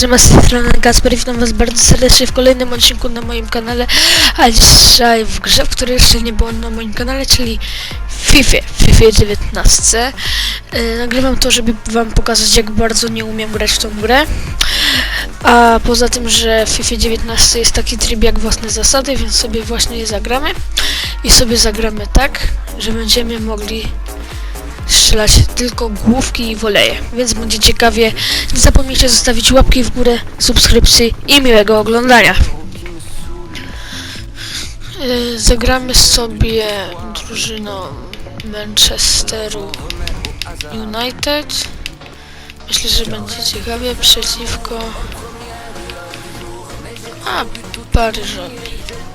Siema, z tej strony witam was bardzo serdecznie w kolejnym odcinku na moim kanale, a dzisiaj w grze, w której jeszcze nie było na moim kanale, czyli FIFA, FIFA 19. Yy, nagrywam to, żeby wam pokazać, jak bardzo nie umiem grać w tą grę. A poza tym, że w FIFA 19 jest taki tryb jak własne zasady, więc sobie właśnie je zagramy. I sobie zagramy tak, że będziemy mogli strzelać tylko główki i woleje, więc będzie ciekawie. Nie zapomnijcie zostawić łapki w górę, subskrypcji i miłego oglądania. Yy, Zagramy sobie drużyną Manchesteru United. Myślę, że będzie ciekawie przeciwko a Paryżowi.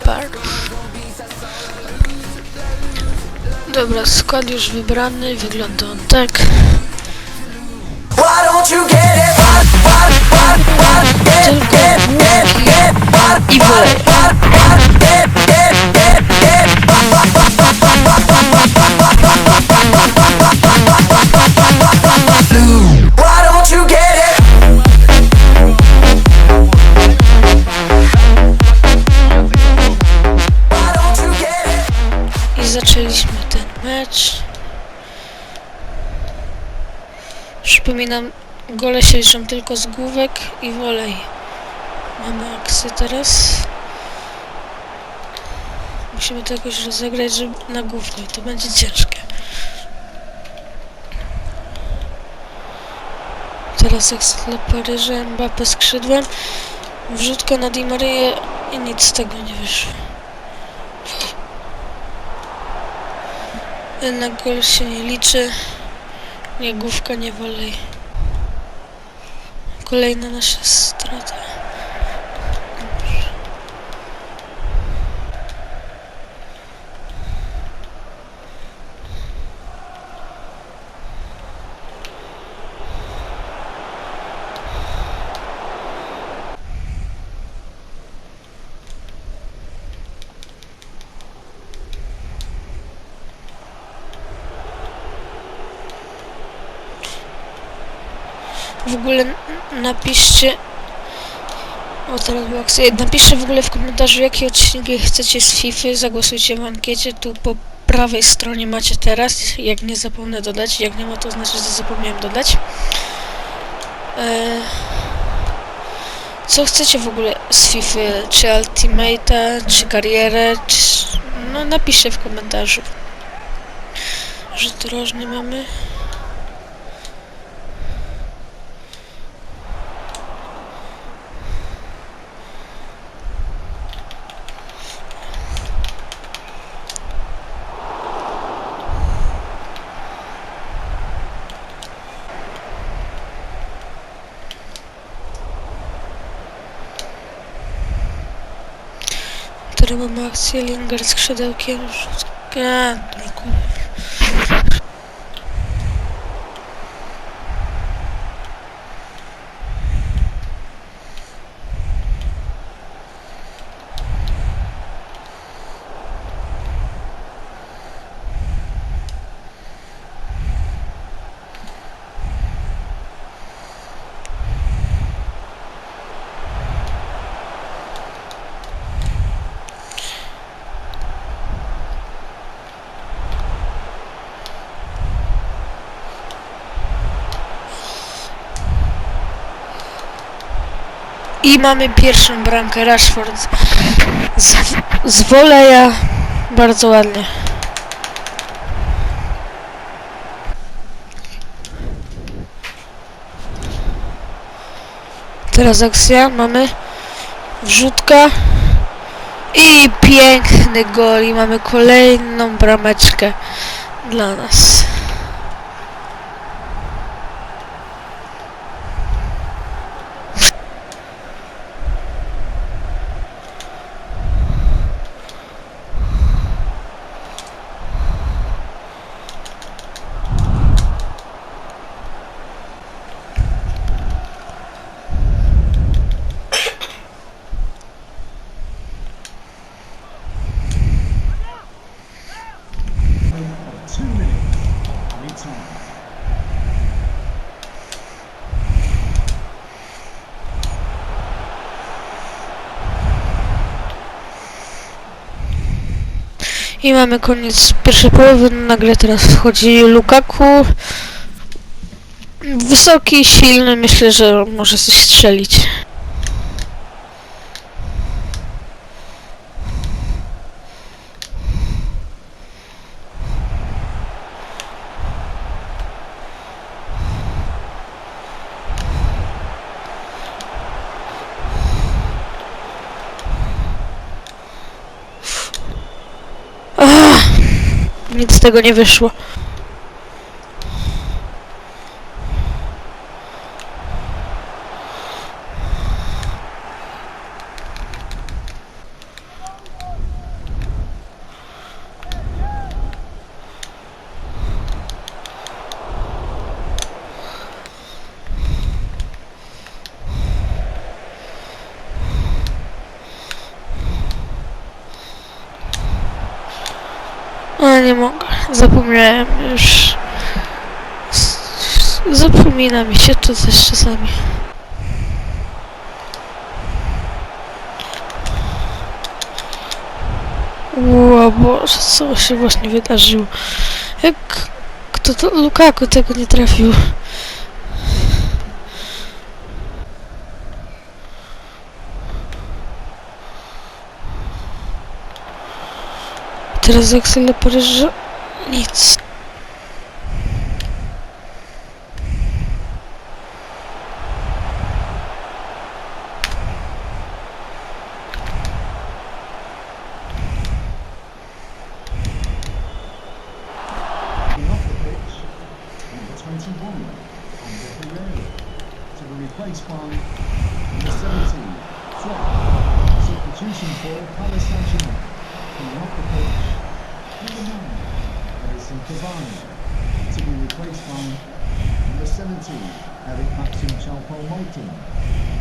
Paryż. Dobra, skład już wybrany, wygląda on tak. Why don't you Przypominam, gole się liczą tylko z główek i wolej. Mamy akcję teraz. Musimy to jakoś rozegrać żeby na głównej. To będzie ciężkie. Teraz akcja dla Paryża, Mbappé skrzydłem. Wrzutka na Di Marię i nic z tego nie wyszło. Jednak gol się nie liczy. Nie główka, nie wolej. Kolejna nasza strata. W ogóle napiszcie. O, teraz była. Napiszcie w ogóle w komentarzu, jakie odcinki chcecie z FIFA. Zagłosujcie w ankiecie. Tu po prawej stronie macie teraz. Jak nie zapomnę dodać. Jak nie ma, to znaczy, że zapomniałem dodać. E, co chcecie w ogóle z FIFA? Czy Ultimate'a, czy karierę? Czy... No, napiszcie w komentarzu. Rzut rożny mamy. Merhaba Maxi que é devken Kaan I mamy pierwszą bramkę Rashford z, z woleja. Bardzo ładnie. Teraz akcja, mamy wrzutka i piękny gol i mamy kolejną brameczkę dla nas. I mamy koniec pierwszej połowy. Na grę teraz wchodzi Lukaku. Wysoki, silny, myślę, że może coś strzelić. Nic z tego nie wyszło. Nie mogę, zapomniałem już. Zapomina mi się to też czasami. Ło, Boże, co się właśnie wydarzyło? Jak kto to Lukaku tego nie trafił? Transakcja dla Paryża? Nic. Substitution for Palestine. Off the pitch. Number 9, Edison Cavani, to be replaced by number 17, Eric Maxim Chalpo-Moting. Old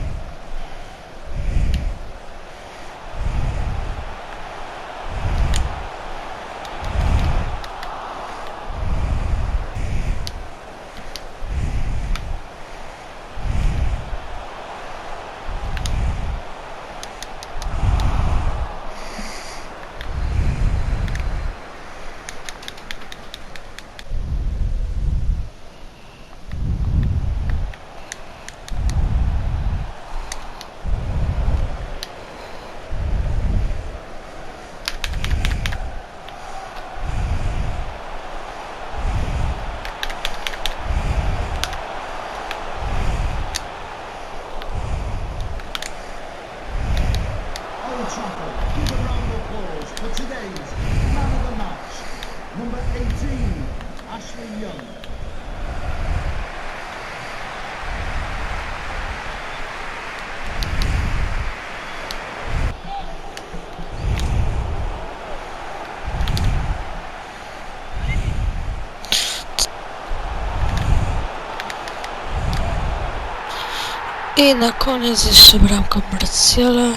I na koniec jeszcze bramka Marciala.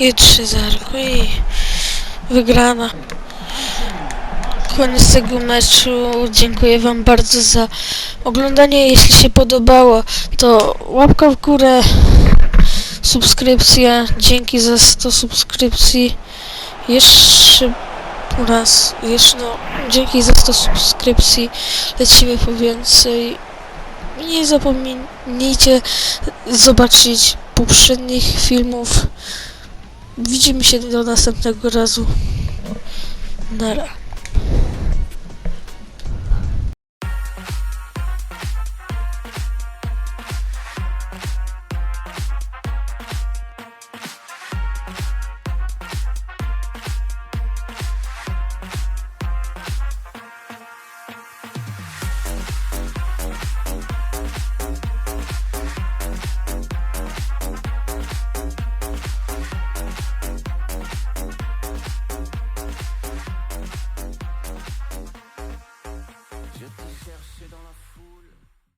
I 3-0 i wygrana. Koniec tego meczu. Dziękuję Wam bardzo za oglądanie. Jeśli się podobało, to łapka w górę, subskrypcja. Dzięki za 100 subskrypcji. Jeszcze raz, jeszcze no, dzięki za 100 subskrypcji. Lecimy po więcej. Nie zapomnijcie zobaczyć poprzednich filmów. Widzimy się do następnego razu. Nara.